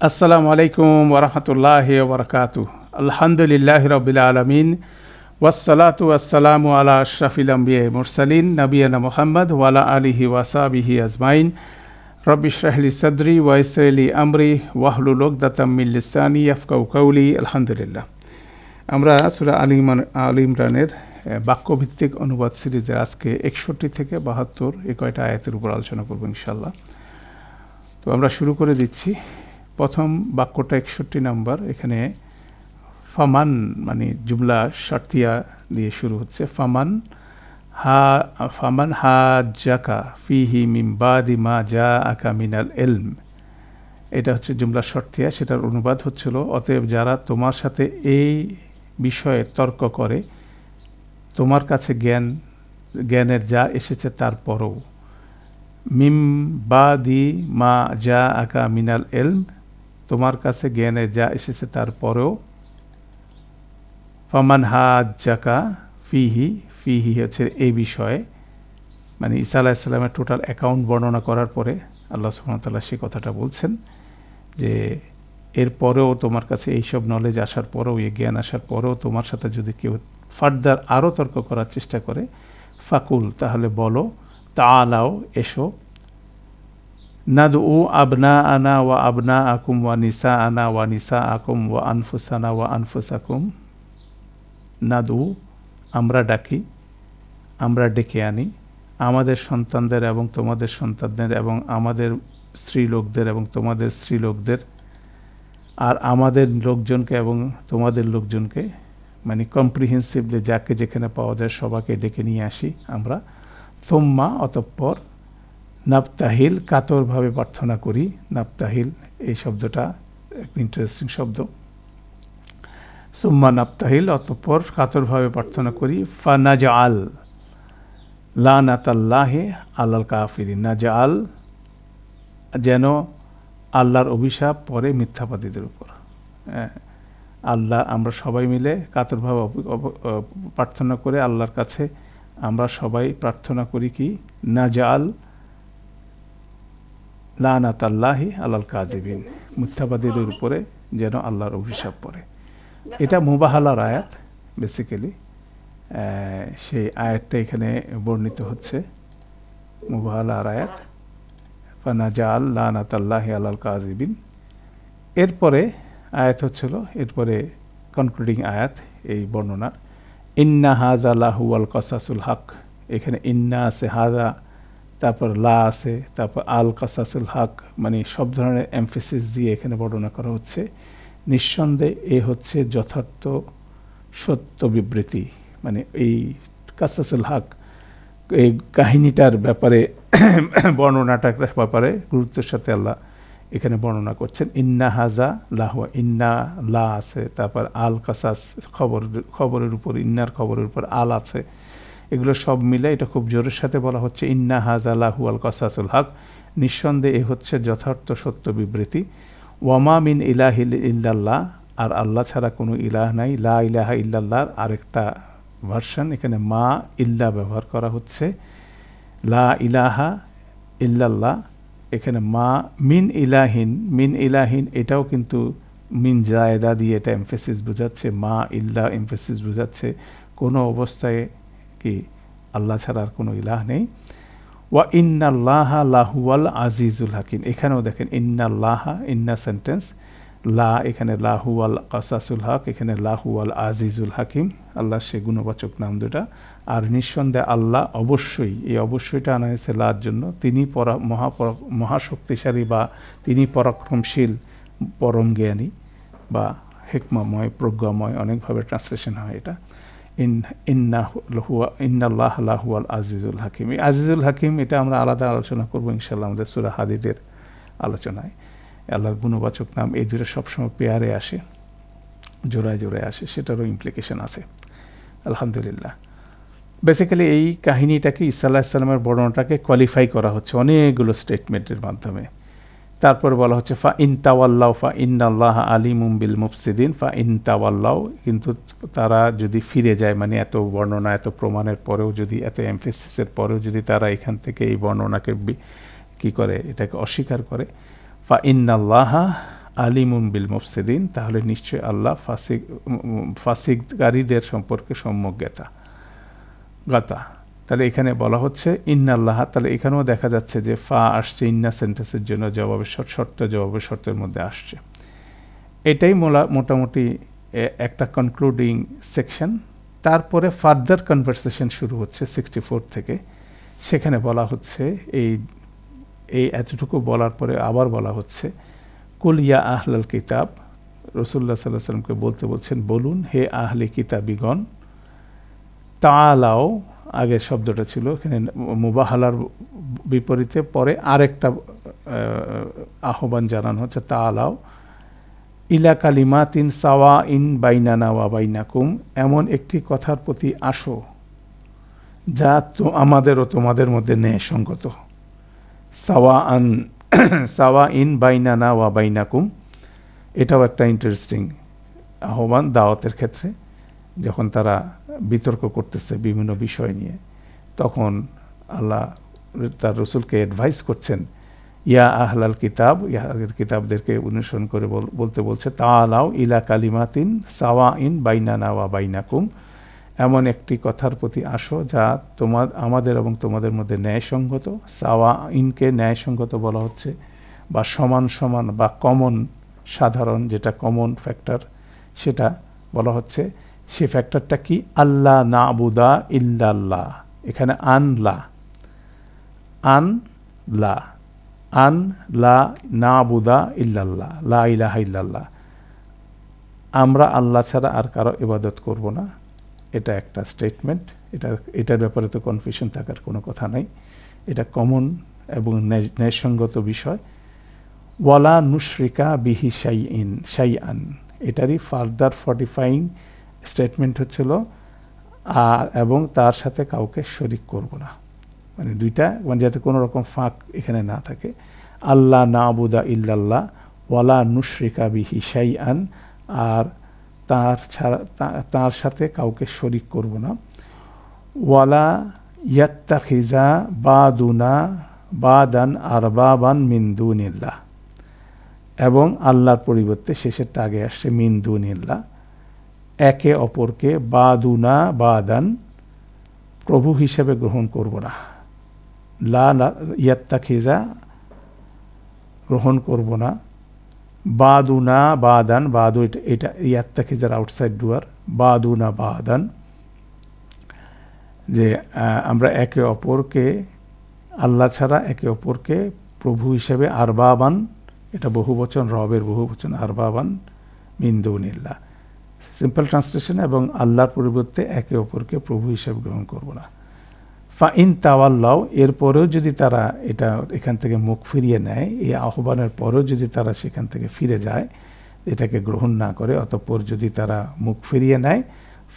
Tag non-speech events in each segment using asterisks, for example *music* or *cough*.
আসসালামু আলাইকুম ওরহমতুল্লাহ বরকাতু আলহামদুলিল্লাহ রবিল আলমিন। ওয়াসালাতু আসসালামু আলা আশরাফিল আম্বিয়া মুরসালিন নবিয়ানা মোহাম্মদ ওয়ালা আলিহি ওয়াসাবিহি আজমাইন। রবিশরাহলি সদরি ওয়াইসলি আমরি ওয়াহলুল ওকদাতাম্মিল লিসানি আফকাউ কাউলি আলহামদুলিল্লাহ। আমরা সুরা আলী ইমরান, আলী ইমরানের বাক্যভিত্তিক অনুবাদ সিরিজের আজকে একষট্টি থেকে বাহাত্তর এ কয়টা আয়াতের উপর আলোচনা করব ইনশাল্লাহ তো আমরা শুরু করে দিচ্ছি। প্রথম বাক্যটা একষট্টি নাম্বার, এখানে ফামান মানে জুমলা শর্তিয়া দিয়ে শুরু হচ্ছে, ফামান হা ফামান হা জাকা ফিহি বাদি মা জা আকা মিনাল এলম এটা হচ্ছে জুমলা শর্তিয়া, সেটার অনুবাদ হচ্ছিল, অতএব যারা তোমার সাথে এই বিষয়ে তর্ক করে, তোমার কাছে জ্ঞান, জ্ঞানের যা এসেছে তারপরও মিম বা দি মা যা আকা মিনাল এলম তোমার কাছে জ্ঞানে যা এসেছে তারপরেও ফমান হা জাকা ফিহি ফিহি হচ্ছে এই বিষয়ে। মানে ঈসা আলাহিসাল্লামের টোটাল অ্যাকাউন্ট বর্ণনা করার পরে আল্লাহ সুহামতাল্লাহ সে কথাটা বলছেন যে এরপরেও তোমার কাছে এইসব নলেজ আসার পরেও, এই জ্ঞান আসার পরেও তোমার সাথে যদি কেউ ফার্দার আরও তর্ক করার চেষ্টা করে, ফাকুল তাহলে বলো তা আলাও এসো নাদ আবনা আনা ওয়া আবনা আকুম ওয়া নিসা আনা ওয়া নিসা আকুম ওয়া আনফুসানা ওয়া আনফুসাকুম নাদু আমরা ডাকি, আমরা ডেকে আনি আমাদের সন্তানদের এবং তোমাদের সন্তানদের এবং আমাদের স্ত্রীলোকদের এবং তোমাদের স্ত্রীলোকদের আর আমাদের লোকজনকে এবং তোমাদের লোকজনকে মানে কম্প্রিহেন্সিভলি যাকে যেখানে পাওয়া যায় সবাইকে ডেকে নিয়ে আসি আমরা। থম্মা অতঃপর নাপতাহিল কাতরভাবে প্রার্থনা করি। নাপতাহিল এই শব্দটা একটা ইন্টারেস্টিং শব্দ। সুম্মা নাপতাহিল অতঃপর কাতরভাবে প্রার্থনা করি ফানাজা আল লানাতাল্লাহে আল্লাল কাফিরিন। নাজা আল যেন আল্লাহর অভিশাপ পরে মিথ্যাবাদীদের উপর। হ্যাঁ, আল্লাহ আমরা সবাই মিলে কাতরভাবে প্রার্থনা করে আল্লাহর কাছে আমরা সবাই প্রার্থনা করি কি? নাজা আল লানাত আল্লাহি আল্লাল কাজিবিন মিথ্যাবাদীদের উপরে যেন আল্লাহর অভিশাপ পড়ে। এটা মুবাহালার আয়াত বেসিক্যালি সেই আয়াতটা এখানে বর্ণিত হচ্ছে, মুবাহালার আয়াত। ফানাজা আল্লাহি আল্লাল কাজিবিন। এরপরে আয়াত হচ্ছিল, এরপরে কনক্লুডিং আয়াত, এই বর্ণনার। ইন্না হাজা লাহু আল কসাসুল হক, এখানে ইন্না আছে হাজা তারপর লা আছে, তারপর আল কাসাসুল হক মানে সব ধরনের এমফেসিস দিয়ে এখানে বর্ণনা করা হচ্ছে। নিঃসন্দেহে এ হচ্ছে যথার্থ সত্য বিবৃতি। মানে এই কাসাসুল হক, এই কাহিনীটার ব্যাপারে *coughs* বর্ণনাটার ব্যাপারে গুরুত্বের সাথে আল্লাহ এখানে বর্ণনা করছেন। ইন্না হাজা লাহুয়া ইন্না লা আছে, তারপর আল কাসাস খবর, খবরের উপর, ইন্নার খবরের উপর আল আছে। এগুলো সব মিলে এটা খুব জোরের সাথে বলা হচ্ছে, ইন্না হাজা আল কাসাসুল হক নিঃসন্দেহে এ হচ্ছে যথার্থ সত্য বিবৃতি। ওয়ামা মিন ইলাহিল ইল্লাল্লাহ আর আল্লাহ ছাড়া কোনো ইলাহ নাই। লা ইলাহা ইল্লাল্লাহর আরেকটা ভার্সন, এখানে মা, ইল্লা ব্যবহার করা হচ্ছে। লা ইলাহা ইল্লাল্লাহ এখানে মা, মিন ইলাহিন মিন ইলাহিন এটাও কিন্তু মিন জায়দা দিয়ে এটা এমফেসিস বোঝাচ্ছে। মা, ইল্লা এমফেসিস বোঝাচ্ছে। কোনো অবস্থায় কি? আল্লাহ ছাড়া আর কোনো ইলাহ নেই। ওয়া ইন্নাল্লাহা লাহুয়াল আজিজুল হাকিম। এখানেও দেখেন, ইন্নাল্লাহা, ইন্না সেন্টেন্স, লা, এখানে লাহুয়াল কাসাসুল হক, এখানে লাহুয়াল আজিজুল হাকিম। আল্লাহ সে গুণবাচক নাম দুটা। আর নিঃসন্দেহে আল্লাহ অবশ্যই, এই অবশ্যইটা আনা হয়েছে লার জন্য। তিনি পরা মহাপর মহাশক্তিশালী বা তিনি পরাক্রমশীল, পরম জ্ঞানী বা হেকমাময় প্রজ্ঞাময়, অনেকভাবে ট্রান্সলেশন হয় এটা। ইন, ইন্না হুয়া ইন্নাল্লাহ লাহুয়াল আজিজুল হাকিম। এই আজিজুল হাকিম, এটা আমরা আলাদা আলোচনা করব ইনশাল্লাহ আমাদের সুরা হাদিদের আলোচনায়। আল্লাহর গুণবাচক নাম এই দুটো সবসময় পেয়ারে আসে, জোড়ায় জোড়ায় আসে, সেটারও ইমপ্লিকেশন আছে। আলহামদুলিল্লাহ। বেসিক্যালি এই কাহিনীটাকে ইসা আল্লাহ ইসলামের বর্ণনাটাকে কোয়ালিফাই করা হচ্ছে অনেকগুলো স্টেটমেন্টের মাধ্যমে। তারপর বলা হচ্ছে, ফা ইন তাওয়াল্লাহ ফা ইন্নাল্লাহ আলিমুম বিল মুফসিদিন ফা ইন তাওয়াল্লাহ কিন্তু তারা যদি ফিরে যায় মানে এত বর্ণনা, এত প্রমাণের পরেও যদি, এত এমফেসিসের পরেও যদি তারা এখান থেকে এই বর্ণনাকে কি করে, এটাকে অস্বীকার করে, ফা ইন্নাল্লাহা আলিমুম বিল মুফসিদিন তাহলে নিশ্চয় আল্লাহ ফাসিক ফাসিককারীদের সম্পর্কে সম্যক জ্ঞাতা গাতা তাহলে এখানে বলা হচ্ছে, ইন্নাল্লাহ তাহলে এখানেও দেখা যাচ্ছে যে, ফা আসছে ইন্না সেন্টেন্সের জন্য, জবাবের শর্ত জবাবের শর্তের মধ্যে আসছে। এটাই মোটামুটি একটা কনক্লুডিং সেকশন তারপরে ফার্দার কনভারসেশন শুরু হচ্ছে সিক্সটি ফোর থেকে। সেখানে বলা হচ্ছে, এই এই এতটুকু বলার পরে আবার বলা হচ্ছে, কুল ইয়া আহলাল কিতাব রসুল্লাহ সাল্লাহ সাল্লামকে বলতে বলছেন, বলুন, হে আহলে কিতাবিগণ তালাও আগের শব্দটা ছিল, এখানে মুবাহালার বিপরীতে পরে আরেকটা আহ্বান জানানো হচ্ছে তা আলাও ইলা কালিমাতিন সাওয়া ইন বাইনানা ওয়া বাইনাকুম, এমন একটি কথার প্রতি আসো যা তো আমাদের ও তোমাদের মধ্যে ন্যায়সঙ্গত সাওয়া আন সাওয়া ইন বাইনানা ওয়া বাইনাকুম, এটাও একটা ইন্টারেস্টিং আহ্বান দাওয়াতের ক্ষেত্রে। যখন তারা বিতর্ক করতেছে বিভিন্ন বিষয় নিয়ে, তখন আল্লাহ তার রসুলকে অ্যাডভাইস করছেন, ইয়া আহলাল কিতাব, ইয়া কিতাবদেরকে অনুসরণ করে বলতে বলছে তা আলাও ইলা কালিমাতিন সাওয়া ইন বাইনানা ওয়া বাইনাকুম, এমন একটি কথার প্রতি আসো যা তোমার, আমাদের এবং তোমাদের মধ্যে ন্যায়সঙ্গত সাওয়া ইনকে ন্যায়সঙ্গত বলা হচ্ছে, বা সমান সমান বা কমন সাধারণ যেটা কমন ফ্যাক্টর সেটা বলা হচ্ছে সে ফ্যাক্টরটা কি? আল্লাহ না আবুদা ইল্লাল্লাহ। এখানে আনলা আন লা। আন লা না বুদা ইল্লাল্লাহ। লা ইলাহা ইল্লাল্লাহ। আমরা আল্লাহ ছাড়া আর কারও ইবাদত করব না। এটা একটা স্টেটমেন্ট এটা, এটার ব্যাপারে তো কনফিউশন থাকার কোনো কথা নাই। এটা কমন এবং ন্যায়সঙ্গত বিষয়। ওয়ালা নুশ্রিকা বিহি সাই ইন সাই আন এটারই ফার্দার ফর্টিফাইং স্টেটমেন্ট হচ্ছিল আর এবং তার সাথে কাউকে শরিক করব না। মানে দুইটা মানে যাতে কোনো রকম ফাঁক এখানে না থাকে। আল্লাহ না আবুদা ইল্লাল্লাহ, ওয়ালা নুশ্রিকা বিহি সাই আন আর তার ছাড়া তার সাথে কাউকে শরিক করব না। ওয়ালা ইয়াত্তাখিজা বাদুনা বাদান আরবাবান মিন্দুনিল্লাহ এবং আল্লাহর পরিবর্তে শেষেরটা আগে আসছে মিন্দুনিল্লাহ একে অপরকে বাদুনা, বাদান, প্রভু হিসেবে গ্রহণ করব না। লা ইয়াত্তাখিজা, গ্রহণ করব না। বাদুনা, বাদান, বাদু এটা এটা ইয়াত্তাখিজার আউটসাইড ডুয়ার। বাদুনা, বাদান, যে আমরা একে অপরকে, আল্লাহ ছাড়া একে অপরকে প্রভু হিসেবে আরবাবান, এটা বহু বচন রবের বহু বচন আরবাবান মিন্দুনিল্লা সিম্পল ট্রান্সলেশন এবং আল্লাহর পরিবর্তে একে অপরকে প্রভু হিসেবে গ্রহণ করব না। ফা ইন তাওয়াল্লাও এরপরেও যদি তারা এটা এখান থেকে মুখ ফিরিয়ে নেয়, এই আহ্বানের পরেও যদি তারা সেখান থেকে ফিরে যায়, এটাকে গ্রহণ না করে, অতঃপর যদি তারা মুখ ফিরিয়ে নেয়,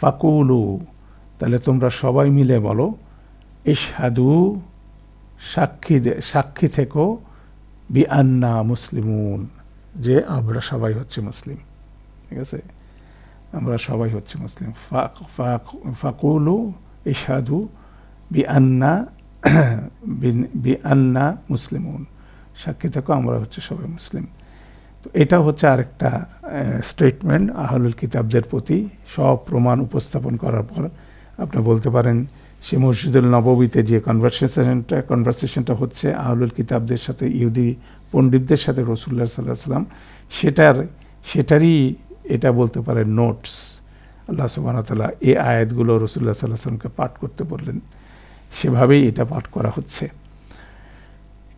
ফাকুলু, তাহলে তোমরা সবাই মিলে বলো, ইশহাদু, সাক্ষী সাক্ষী থেকো বি আন্না মুসলিমুন, যে আমরা সবাই হচ্ছে মুসলিম। ঠিক আছে? আমরা সবাই হচ্ছে মুসলিম। ফাকুলু ইশাদু বি আন্না বি আন্না মুসলিমুন। সাক্ষী থাকো, আমরা হচ্ছে সবাই মুসলিম। তো এটা হচ্ছে আরেকটা স্টেটমেন্ট আহলুল কিতাবদের প্রতি। সব প্রমাণ উপস্থাপন করার পর আপনি বলতে পারেন, সে মসজিদুল নববীতে যে কনভারসেশনটা কনভারসেশনটা হচ্ছে আহলুল কিতাবদের সাথে, ইহুদি পণ্ডিতদের সাথে রসুল্লাহ সাল্লাহ সাল্লাম সেটার, সেটারই এটা বলতে পারে নোটস আল্লাহ সুবাহতাল্লাহ এই আয়াতগুলো রসুল্লাহ সাল্লাহ সাল্লামকে পাঠ করতে বললেন। সেভাবেই এটা পাঠ করা হচ্ছে।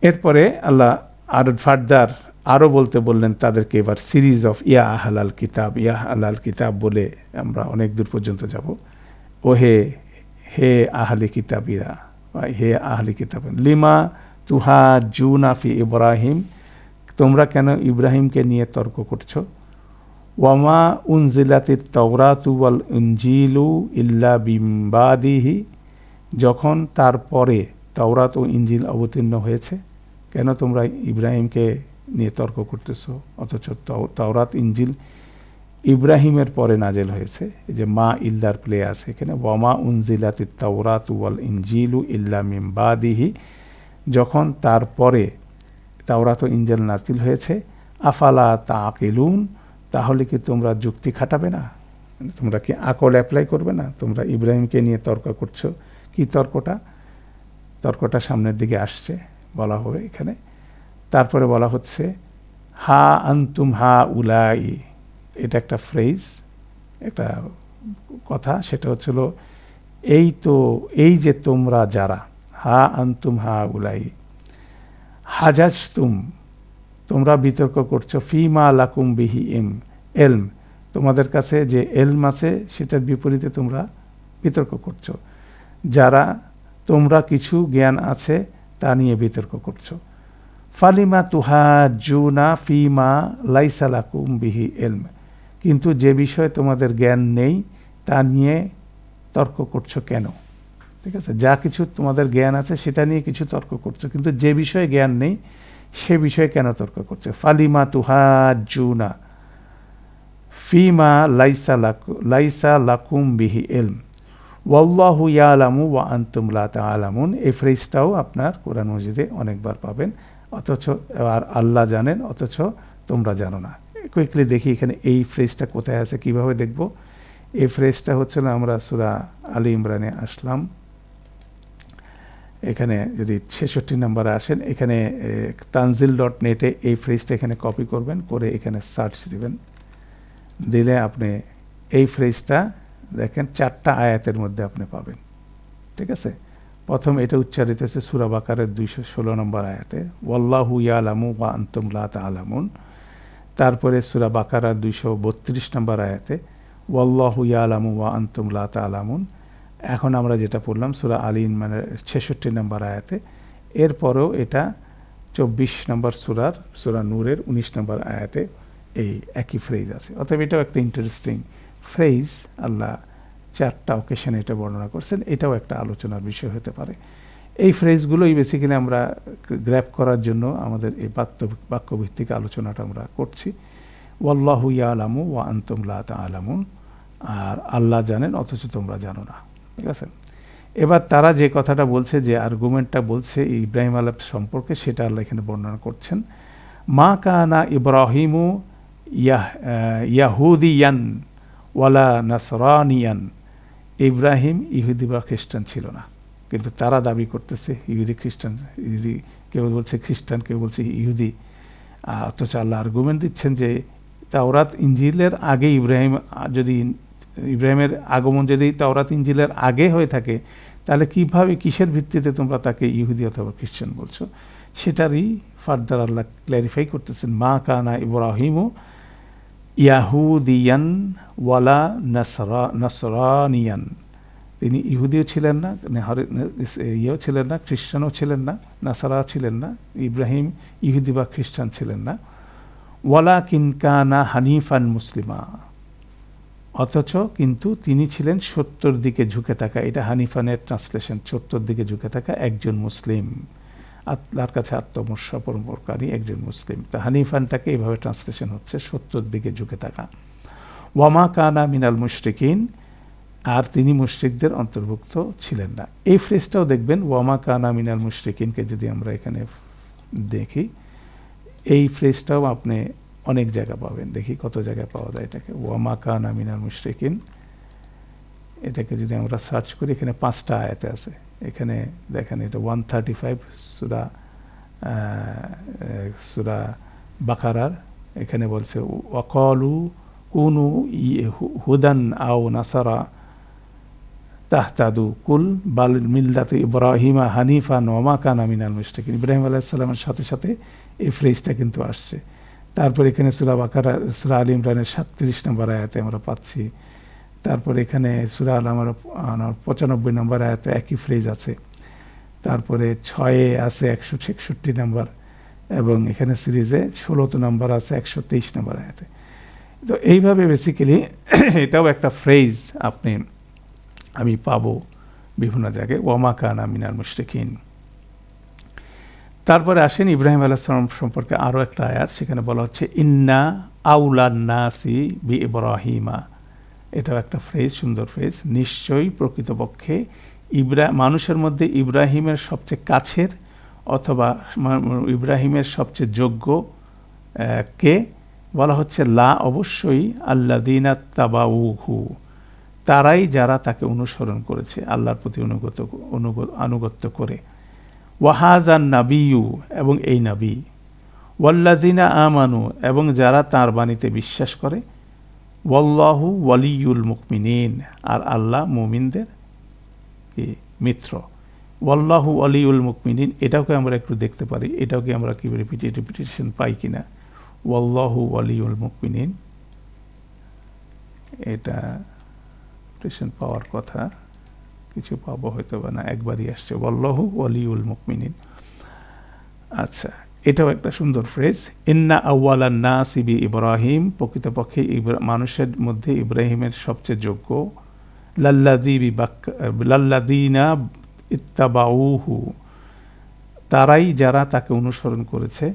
এরপরে আল্লাহ আর ফার্দার আরও বলতে বললেন তাদেরকে এবার সিরিজ অফ ইয়া আহলাল কিতাব, ইয়া আলাল কিতাব বলে আমরা অনেক দূর পর্যন্ত যাব। ও হে হে আহলি কিতাবিরা হে আহলি কিতাব, লিমা তুহা জুনাফি ইব্রাহিম, তোমরা কেন ইব্রাহিমকে নিয়ে তর্ক করছ? ওয়ামা উনজিলাতি তওরাতু ওয়াল ইনজিলু ইল্লা বিম্বাদিহি যখন তারপরে তওরাত ও ইঞ্জিল অবতীর্ণ হয়েছে, কেন তোমরা ইব্রাহিমকে নিয়ে তর্ক করতেছো? অথচ তাওরাত ইঞ্জিল ইব্রাহিমের পরে নাজেল হয়েছে। এই যে মা ইল্লার প্লে আছে এখানে, ওয়ামা উনজিলাতি তাওরাত ওয়াল ইঞ্জিলু ইল্লা মিম্বাদিহি যখন তারপরে তাওরাত ও ইঞ্জেল নাজিল হয়েছে, আফালা তা আকিলুন তাহলে কি তোমরা যুক্তি খাটাবে না? তোমরা কি আকল অ্যাপ্লাই করবে না? তোমরা ইব্রাহিমকে নিয়ে তর্ক করছ। কি তর্কটা? তর্কটা সামনের দিকে আসছে, বলা হবে এখানে। তারপরে বলা হচ্ছে, হা আন্তুম হা উলাই। এটা একটা ফ্রেজ একটা কথা, সেটা হচ্ছিল, এই তো, এই যে তোমরা যারা, হা আন্তুম হা উলাই হাজাজ তুম তোমরা বিতর্ক করছ, ফিমা লাকুম বিহি এম এলম। তোমাদের কাছে যে এলম আছে, সেটার বিপরীতে তোমরা বিতর্ক করছ। যারা তোমরা কিছু জ্ঞান আছে, তা নিয়ে বিতর্ক করছ। ফালিমা তুহা জুনা ফিমা লাইসালাকুম বিহি এলম কিন্তু যে বিষয়ে তোমাদের জ্ঞান নেই, তা নিয়ে তর্ক করছ কেন? ঠিক আছে? যা কিছু তোমাদের জ্ঞান আছে, সেটা নিয়ে কিছু তর্ক করছ। কিন্তু যে বিষয়ে জ্ঞান নেই সে বিষয়ে কেন তর্ক করছে? ফালিমা তুহা জুনা ফিমা লাইসা লাকু, লাইসা লাকুম বিহি এলম ওয়াল্লাহু ইয়ালামু ওয়া আনতুম লা তাআলামুন। এই ফ্রেজটাও আপনার কোরআন মসজিদে অনেকবার পাবেন। অথচ, আর আল্লাহ জানেন, অথচ তোমরা জানো না। কুইকলি দেখি এখানে এই ফ্রেজটা কোথায় আছে, কীভাবে দেখব? এই ফ্রেজটা হচ্ছিল আমরা সুরা আলী ইমরানে আসলাম। এখানে যদি ছেষট্টি নাম্বারে আসেন, এখানে তানজিল ডট নেটে এই ফ্রেজটা এখানে কপি করবেন, করে এখানে সার্চ দিবেন। দিলে আপনি এই ফ্রেজটা দেখেন, চারটা আয়াতের মধ্যে আপনি পাবেন। ঠিক আছে? প্রথম এটা উচ্চারিত হয়েছে সুরাবাকারের দুইশো ষোলো নম্বর আয়াতে, ওয়াল্লাহু ইয়ালামু বা আন্তম লা আলামুন তারপরে সুরা বাকারার দুইশো বত্রিশ নম্বর আয়াতে, ওয়াল্লাহু ইয়ালামু আন্তম লা আলামুন এখন আমরা যেটা পড়লাম, সুরা আলী মানে ছেষট্টি নম্বর আয়াতে, এরপরেও এটা চব্বিশ নম্বর সুরার, সুরা নূরের উনিশ নম্বর আয়াতে এই একই ফ্রেজ আছে। অতএব এটাও একটা ইন্টারেস্টিং ফ্রেজ আল্লাহ চারটা অকেশনে এটা বর্ণনা করছেন, এটাও একটা আলোচনার বিষয় হতে পারে। এই ফ্রেজগুলোই বেসিক্যালি আমরা গ্র্যাপ করার জন্য আমাদের এই বাক্য, বাক্যভিত্তিক আলোচনাটা আমরা করছি। ওয়াল্লাহু ইয়া আলামু ওয়া আন্তম লা আলামুন আর আল্লাহ জানেন, অথচ তোমরা জানো না। ঠিক আছে? এবার তারা যে কথাটা বলছে, যে আর্গুমেন্টটা বলছে ইব্রাহিম আলাহ সম্পর্কে, সেটা আল্লাহ এখানে বর্ণনা করছেন। মা কানা ইব্রাহিমু ইয়াহ ইয়াহুদিয়ান ওয়ালা নাসরানিয়ান। ইব্রাহিম ইহুদি বা খ্রিস্টান ছিল না। কিন্তু তারা দাবি করতেছে, ইহুদি খ্রিস্টান, ইহুদি কেউ বলছে খ্রিস্টান, কেউ বলছে ইহুদি। অথচ আল্লাহ আর্গুমেন্ট দিচ্ছেন যে তাওরাত ইঞ্জিলের আগে ইব্রাহিম, যদি ইব্রাহিমের আগমন যদি তাওরাত ইঞ্জিলের আগে হয়ে থাকে, তাহলে কীভাবে, কিসের ভিত্তিতে তোমরা তাকে ইহুদি অথবা খ্রিস্টান বলছো? সেটারই ফার্দার আল্লাহ ক্ল্যারিফাই করতেছেন, মা কানা ইব্রাহিমও ইয়াহুদিয়ান ওয়ালা নাসরা, নাসরানিয়ান। তিনি ইহুদিও ছিলেন না ইয়েও ছিলেন না, খ্রিস্টানও ছিলেন না, নাসারা ছিলেন না, ইব্রাহিম ইহুদি বা খ্রিস্টান ছিলেন না। ওয়ালা কিনকানা হানিফান মুসলিমা। অথচ কিন্তু তিনি ছিলেন সত্তর দিকে ঝুঁকে থাকা, এটা হানিফানের ট্রান্সলেশন, সত্তর দিকে ঝুঁকে থাকা একজন মুসলিম। আল্লাহর কাছে আত্মসমর্পণকারী একজন মুসলিম। তা হানিফানটাকে এইভাবে ট্রান্সলেশন হচ্ছে, সত্তর দিকে ঝুঁকে থাকা। ওয়ামা কানা মিনাল মুশরিকিন, আর তিনি মুশরিকদের অন্তর্ভুক্ত ছিলেন না। এই ফ্রেজটাও দেখবেন, ওয়ামা কানা মিনাল মুশরিকিনকে যদি আমরা এখানে দেখি, এই ফ্রেজটাও আপনি অনেক জায়গা পাবেন। দেখি কত জায়গায় পাওয়া যায় এটাকে। ওয়ামা কানা মিনাল মুশরিকিন। এটাকে যদি আমরা সার্চ করি, এখানে পাঁচটা আয়াতে আছে। এখানে দেখেন এটা ওয়ান থার্টি ফাইভ, সুরা সুরা বাকারার। এখানে বলছে ওয়াকলু কুনু হুদান আও নাসারা তাহতাদু কুল বাল মিল্লাতে ইব্রাহিমা হানিফা নোমা কানা মিনাল মুশরিকিন। ইব্রাহিম আলাইসাল্লামের সাথে সাথে এই ফ্রেজটা কিন্তু আসছে। তারপর এখানে সুরা বাকারা, সুরা আলী ইমরানের সাতত্রিশ নম্বর আয়াতে আমরা পাচ্ছি। তারপর এখানে সুরা আল আমার পঁচানব্বই নম্বর আয়াতে একই ফ্রেজ আছে। তারপরে ছয়ে আছে একশো ছেষট্টি নাম্বার এবং এখানে সিরিজে ষোলোতো নম্বর আছে একশো তেইশ নাম্বার আয়াতে। তো এইভাবে বেসিক্যালি *coughs* এটাও একটা ফ্রেজ আপনি, আমি পাবো বিভিন্ন জায়গায়। ওয়ামাকান আমিনার মিনার মুশরিকিন। তারপরে আসেন ইব্রাহিম আলাইসালাম সম্পর্কে আরও একটা আয়াত, সেখানে বলা হচ্ছে, ইন্না আউলান্নাসি বি ইব্রাহিমা এটাও একটা ফ্রেজ, সুন্দর ফ্রেজ। নিশ্চয়ই প্রকৃতপক্ষে ইব্রা, মানুষের মধ্যে ইব্রাহিমের সবচেয়ে কাছের অথবা ইব্রাহিমের সবচেয়ে যোগ্য কে? বলা হচ্ছে, লা অবশ্যই আল্লা আল্লাদিনা তাবাউহু। তারাই যারা তাকে অনুসরণ করেছে, আল্লাহর প্রতি অনুগত অনুগত আনুগত্য করে। ওয়াহাজান নাবিয়ু এবং এই নাবী ওয়াল্লাজিনা আমানু এবং যারা তার বাণীতে বিশ্বাস করে, ওয়াল্লাহু ওয়ালিউল মুকমিনিন, আর আল্লাহ মুমিনদের মিত্র। ওয়াল্লাহু ওয়ালিউল মুকমিনিন, এটাকে আমরা একটু দেখতে পারি এটাও কি আমরা কি রিপিটি রিপিটেশন পাই কিনা। ওয়াল্লাহু ওয়ালিউল মুকমিনিন, এটা রিপিটেশন পাওয়ার কথা। কিছু পাবো হয়তো বা না, একবারই আসছে। ওয়াল্লাহু ওয়ালিউল মুকমিনিন আচ্ছা এটাও একটা সুন্দর ফ্রেজ ইন্না আউ্বালা না সিবি ইব্রাহিম, প্রকৃতপক্ষে মানুষের মধ্যে ইব্রাহিমের সবচেয়ে যোগ্য। লাল্লাদি লাল্লাদিনা ইত্তাবাউহু, তারাই যারা তাকে অনুসরণ করেছে।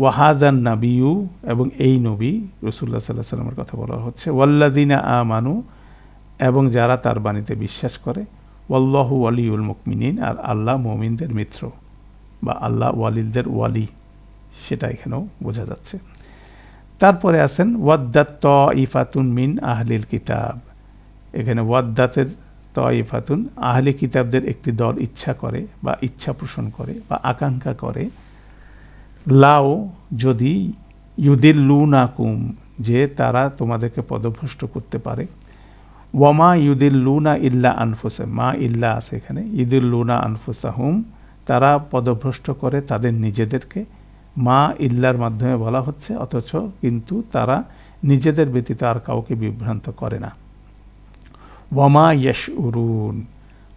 ওয়াহাজান নাবিউ এবং এই নবী রসুল্লাহ সাল্লাহ সাল্লামের কথা বলা হচ্ছে। ওয়াল্লাদিনা আমানু, এবং যারা তার বাণীতে বিশ্বাস করে। ওয়াল্লাহু ওয়ালিউল মুকমিনিন, আর আল্লাহ মমিনদের মিত্র বা আল্লাহ ওয়ালিলদের ওয়ালি, সেটা এখানেও বোঝা যাচ্ছে। তারপরে আছেন, ওয়াদ্দাত ত ইফাতুন মিন আহলিল কিতাব। এখানে ওয়াদ্দাতের ত ইফাতুন আহলি কিতাবদের একটি দল ইচ্ছা করে বা ইচ্ছা পোষণ করে বা আকাঙ্ক্ষা করে। লাও যদি ইউদিল লু নাকুম যে তারা তোমাদেরকে পদভ্রষ্ট করতে পারে ওয়ামা ইউদিল লুনা ইল্লা আনফুসে মা ইল্লা আছে এখানে। ইদুল লুনা আনফুসাহুম তারা পদভ্রষ্ট করে তাদের নিজেদেরকে। মা ইল্লার মাধ্যমে বলা হচ্ছে, অথচ কিন্তু তারা নিজেদের ব্যতীত আর কাউকে বিভ্রান্ত করে না। ওয়ামা ইয়াশ উরুন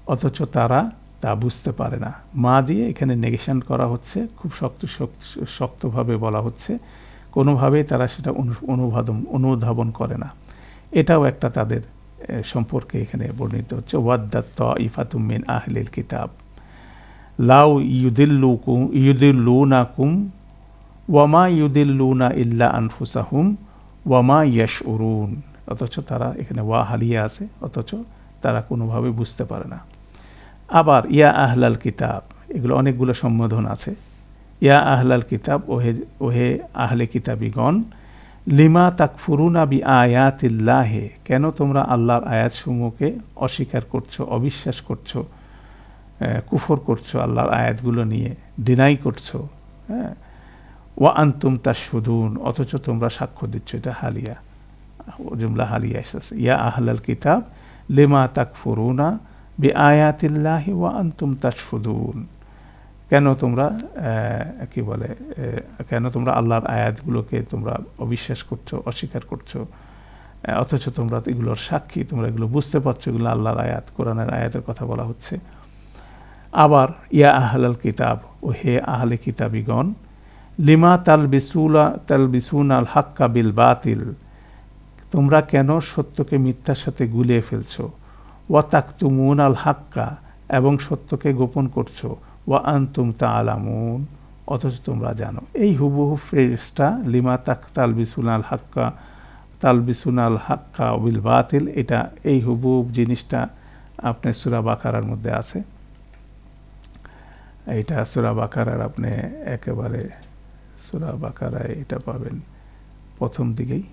অথচ তারা তা বুঝতে পারে না। মা দিয়ে এখানে নেগেশন করা হচ্ছে, খুব শক্ত শক্ত- শক্তভাবে বলা হচ্ছে। কোনোভাবেই তারা সেটা অনু- অনুবাদন অনুধাবন করে না। এটাও একটা তাদের সম্পর্কে এখানে বর্ণিত হচ্ছে ওয়াদ্দাত ইফাতুমিন আহলিল কিতাব। লাউ ইউদিল্লুকুম, ইউদিল্লুনাকুম ওয়ামা ইউদিল্লুনা ইল্লা আনফুসাহুম ওয়ামা ইয়াশ উরুন অথচ তারা এখানে ওয়া হালিয়া আছে, অথচ তারা কোনোভাবে বুঝতে পারে না। আবার, ইয়া আহলাল কিতাব এগুলো অনেকগুলো সম্বোধন আছে। ইয়া আহলাল কিতাব ওহে ওহে আহলে কিতাবিগণ লিমা তাকফুরুনা বি আয়াতিল্লাহে কেন তোমরা আল্লাহর আয়াতসমূহকে অস্বীকার করছ, অবিশ্বাস করছ কুফর করছ আল্লাহর আয়াতগুলো নিয়ে ডিনাই করছ হ্যাঁ? ওয়া আন্তুম তা সুদুন অথচ তোমরা সাক্ষ্য দিচ্ছ, এটা হালিয়া জুমলা হালিয়া এসেছে। ইয়া আহলাল কিতাব লিমা তাকফুরুনা বি আয়াতিল্লাহি ওয়া আন্তুম তাশহুদুন। কেন তোমরা কি বলে কেন তোমরা আল্লাহর আয়াতগুলোকে তোমরা অবিশ্বাস করছ, অস্বীকার করছ? অথচ তোমরা এগুলোর সাক্ষী, তোমরা এগুলো বুঝতে পারছ, এগুলো আল্লাহর আয়াত, কোরআনের আয়াতের কথা বলা হচ্ছে। আবার, ইয়া আহলাল কিতাব, ও হে আহলে কিতাবিগণ, লিমা তাল বিসুলা তাল বিসুন আল হাক্কা বিল বাতিল তোমরা কেন সত্যকে মিথ্যার সাথে গুলিয়ে ফেলছো? ওয়া তাকতুমুন আল হাক্কা এবং সত্যকে গোপন করছ? ওয়া আনতুম তা আলামুন অথচ তোমরা জানো। এই হুবহু ফ্রেজটা লিমা তাক তাল বিসুন আল হাক্কা তাল বিসুন আল হাক্কা বিল বাতিল, এটা এই হুবহু জিনিসটা আপনার সুরা বাকারার মধ্যে আছে। এইটা সুরা বাকারার আপনি একেবারে সুরা বাকারায় এটা পাবেন প্রথম দিকেই।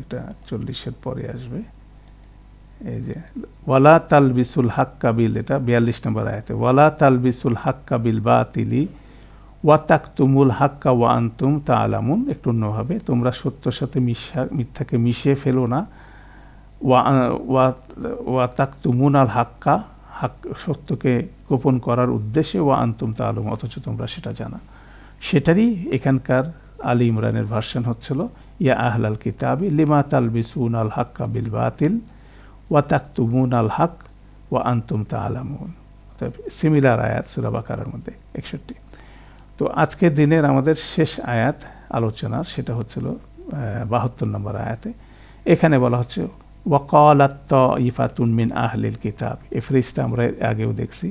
এটা চল্লিশের পরে আসবে। এই যে, ওয়ালা তাল বিসুল হাক কাবিল এটা বিয়াল্লিশ নম্বর আয়াতে, ওয়ালা তাল বিসুল হাক কাবিল বা তিলি ওয়া তাকতুমুল হাক্কা ওয়া আন্তুম তা আলামুন একটু অন্যভাবে, তোমরা সত্যর সাথে মিশা, মিথ্যাকে মিশিয়ে ফেলো না। ওয়া ওয়া ওয়া আল হাক্কা হাক, সত্যকে গোপন করার উদ্দেশ্যে, ওয়া আন্তুম তা আলম অথচ তোমরা সেটা জানা। সেটারই এখানকার আলী ইমরানের ভার্সন হচ্ছিল, ইয়া আহলাল কিতাবি লিমা বিসুন আল হাক্কা বিল বাতিল ওয়া তাকতুমুন আল হক ওয়া আন্তুম তা আলামুন সিমিলার আয়াত সুরা বাকারার মধ্যে, একষট্টি। তো আজকের দিনের আমাদের শেষ আয়াত আলোচনার সেটা হচ্ছিল বাহাত্তর নম্বর আয়াতে। এখানে বলা হচ্ছে, ওয়াকালাত ইফাতুন মিন আহলিল কিতাব। এ ফ্রিজটা আমরা আগেও দেখছি,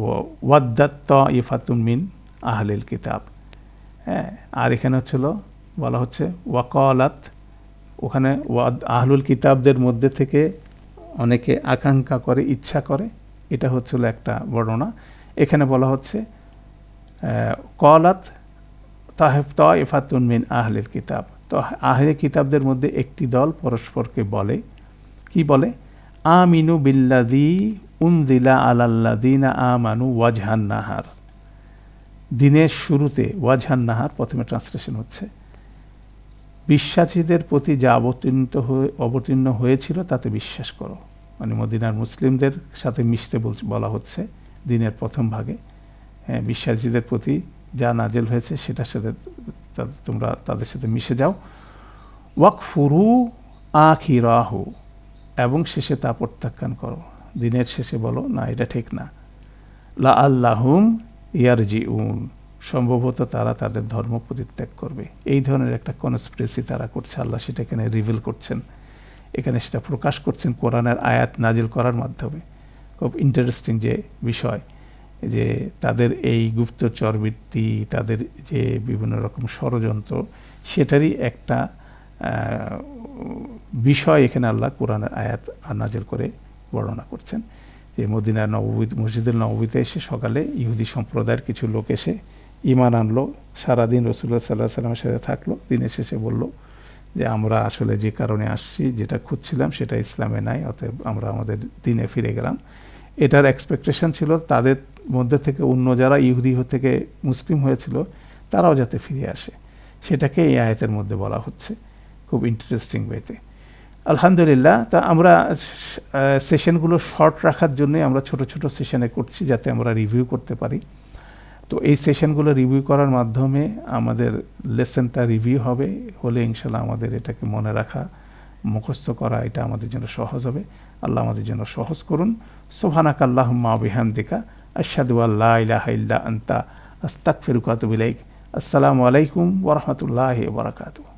ও, ওয়াদ্দাত ইফাতুন মিন আহলিল কিতাব। হ্যাঁ আর এখানে হচ্ছিল, বলা হচ্ছে, ওয়াকালাত ওখানে আহলুল কিতাবদের মধ্যে থেকে অনেকে আকাঙ্ক্ষা করে, ইচ্ছা করে। এটা হচ্ছিল একটা বর্ণনা। এখানে বলা হচ্ছে কলাত তাহেব তফাতুন মিন আহলের কিতাব। তো আহলে কিতাবদের মধ্যে একটি দল পরস্পরকে বলে, কি বলে? আমিনু বিল্লাদি উনদিলা আলাল্লাদিনা আমানু ওয়াজহান নাহার। দিনের শুরুতে ওয়াজহান নাহার প্রথমে ট্রান্সলেশন হচ্ছে। বিশ্বাসীদের প্রতি যা অবতীর্ণ হয়ে অবতীর্ণ হয়েছিল, তাতে বিশ্বাস করো। মানে মদিনার মুসলিমদের সাথে মিশতে বলা হচ্ছে দিনের প্রথম ভাগে। হ্যাঁ বিশ্বাসীদের প্রতি যা নাজেল হয়েছে, সেটার সাথে তোমরা তাদের সাথে মিশে যাও। ওয়াক ফুরু আখিরাহু, এবং শেষে তা প্রত্যাখ্যান করো। দিনের শেষে বলো, না, এটা ঠিক না। লা আল্লাহুম ইয়ারজি উন সম্ভবত তারা তাদের ধর্ম পরিত্যাগ করবে। এই ধরনের একটা কনস্প্রেসি তারা করছে। আল্লাহ সেটা এখানে রিভিল করছেন। এখানে সেটা প্রকাশ করছেন কোরআনের আয়াত নাজিল করার মাধ্যমে। খুব ইন্টারেস্টিং যে বিষয়, যে তাদের এই গুপ্তচর বৃত্তি তাদের যে বিভিন্ন রকম ষড়যন্ত্র, সেটারই একটা বিষয় এখানে আল্লাহ কোরআনের আয়াত নাজিল করে বর্ণনা করছেন। যে মদিনার নববী মসজিদের নববীতে এসে সকালে ইহুদি সম্প্রদায়ের কিছু লোক এসে ইমান আনলো, সারাদিন রসুল্লাহ সাল্লাহ সাল্লামের সাথে থাকল, দিনের শেষে বলল যে, আমরা আসলে যে কারণে আসছি, যেটা খুঁজছিলাম, সেটা ইসলামে নাই, অতএব আমরা আমাদের দিনে ফিরে গেলাম। এটার এক্সপেকটেশন ছিল, তাদের মধ্যে থেকে অন্য যারা ইহুদি থেকে মুসলিম হয়েছিল, তারাও যাতে ফিরে আসে। সেটাকে এই আয়তের মধ্যে বলা হচ্ছে, খুব ইন্টারেস্টিং ওয়েতে আলহামদুলিল্লাহ, তা আমরা সেশনগুলো শর্ট রাখার জন্যই আমরা ছোট ছোট সেশনে করছি, যাতে আমরা রিভিউ করতে পারি। তো এই সেশনগুলো রিভিউ করার মাধ্যমে আমাদের লেসেনটা রিভিউ হবে, হলে ইনশাল্লাহ আমাদের এটাকে মনে রাখা, মুখস্থ করা এটা আমাদের জন্য সহজ হবে। আল্লাহ আমাদের জন্য সহজ করুন। সোহানাক আল্লাহ মা আশাদু আল্লাহ ইলাহা ইল্লা আন্তা আস্তাক ফিরুকাত আসসালামু আলাইকুম ওরহমতুল্লাহ বারাকাতু